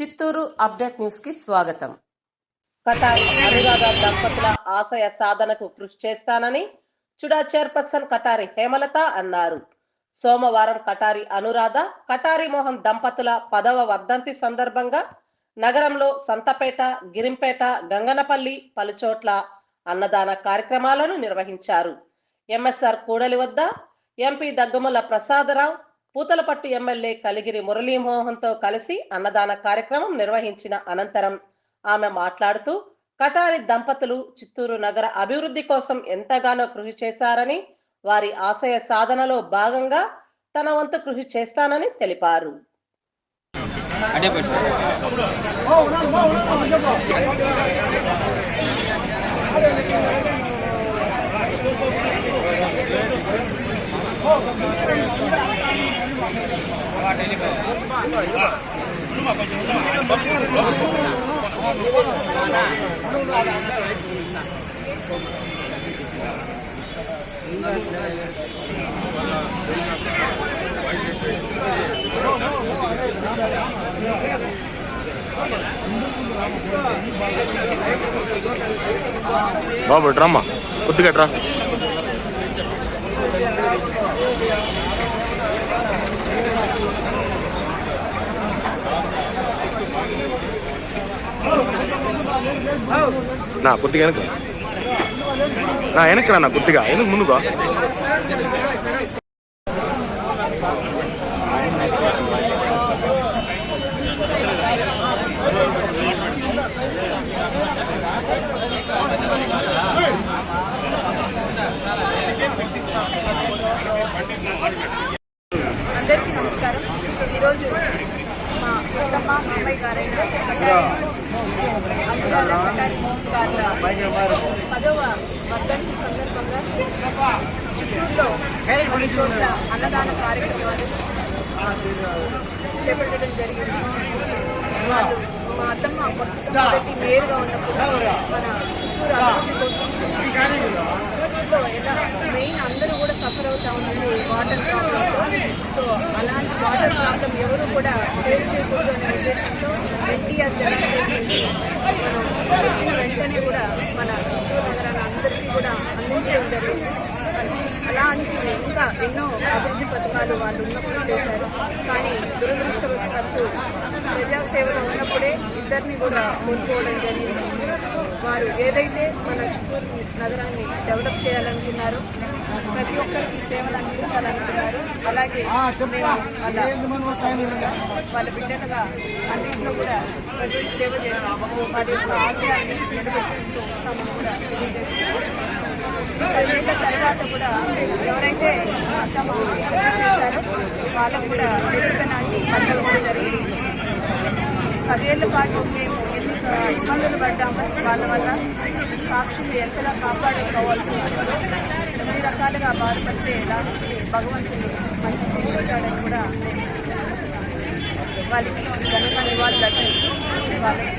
Chittoor update న్యూస్కి స్వాగతం. కటారి అనురాధ దంపతుల ఆశయ సాధనకు కృషి చేస్తానని చుడా చైర్పర్సన్ కటారి హేమలత అన్నారు. సోమవారం కటారి అనురాధ కటారి మోహన్ దంపతుల పదవ వర్ధంతి సందర్భంగా నగరంలో సంతపేట గిరింపేట గంగనపల్లి పలుచోట్ల అన్నదాన కార్యక్రమాలను నిర్వహించారు. ఎంఎస్ఆర్ కూడలి వద్ద ఎంపీ దగ్గుమల ప్రసాదరావు పూతలపట్టు ఎమ్మెల్యే కలిగిరి మురళీమోహన్తో కలిసి అన్నదాన కార్యక్రమం నిర్వహించిన అనంతరం ఆమె మాట్లాడుతూ కటారి దంపతులు చిత్తూరు నగర అభివృద్ధి కోసం ఎంతగానో కృషి చేశారని వారి ఆశయ సాధనలో భాగంగా తన వంతు కృషి చేస్తానని తెలిపారు. అడే బాబు డ్రమ్మా కొద్దిగా డ్రా నా కొద్దిగా వెనక నా వెనకరా నా కొద్దిగా ఎందుకు ముందుగా అందరికీ నమస్కారం. ఈరోజు మా పెద్దమ్మ మామయ్య గారైన కటారి అనురాధ పదవ వర్ధంతి సందర్భంగా చిత్తూరులో కొన్ని చోట్ల అన్నదాన కార్యక్రమాలు చేపట్టడం జరిగింది మా అత్తమ్మ మొట్టమొదటి మేయర్గా ఉన్నప్పుడు మన చిత్తూరు అభివృద్ధి కోసం చిత్తూరులో ఎలా మెయిన్ అందరూ కూడా సఫర్ అవుతా ఉన్నది వాటర్ ప్రాబ్లంతో సో అలాంటి వాటర్ ప్రాబ్లం ఎవరు కూడా ఫేస్ చేయకూడదు అనే ఉద్దేశంతో ఎన్టీఆర్ జలాశయం వచ్చిన వెంటనే కూడా మన చిత్తూరు నగరాన్ని అందరికీ కూడా అందించడం జరిగింది. అలా అలాంటివి ఇంకా ఎన్నో అభివృద్ధి పథకాలు వాళ్ళు ఉన్నప్పుడు చేశారు. కానీ దురదృష్టవశాత్తు ప్రజాసేవలో ఉన్నప్పుడే ఇద్దరిని కూడా కోల్పోవడం జరిగింది. వారు ఏదైతే మన చిత్తూరు నగరాన్ని డెవలప్ చేయాలనుకున్నారో ప్రతి ఒక్కరికి సేవలు అందించాలనుకున్నారు అలాగే మేము వాళ్ళ వాళ్ళ బిడ్డలుగా అన్నింటిలో కూడా ప్రజలకు సేవ చేస్తాము వారి యొక్క ఆశయాన్ని నిలబెట్టుకుంటూ వస్తామని కూడా తెలియజేస్తున్నాము. పదేళ్ళ తర్వాత కూడా ఎవరైతే తమ చేశారో వాళ్ళకు కూడా వెలుగుతనాన్ని పండుగ కూడా జరిగింది పదేళ్ళ పాటు మేము ఇబ్బందులు పడ్డాము. వాళ్ళ వల్ల సాక్షులు ఎంతలా కాపాడుకోవాల్సి వచ్చిందో ఎన్ని రకాలుగా బాధపడితే ఎలా భగవంతుడు మంచి తీర్చాడని కూడా వాళ్ళకి ఘనంగా నివాళులు అర్పిస్తూ వాళ్ళకి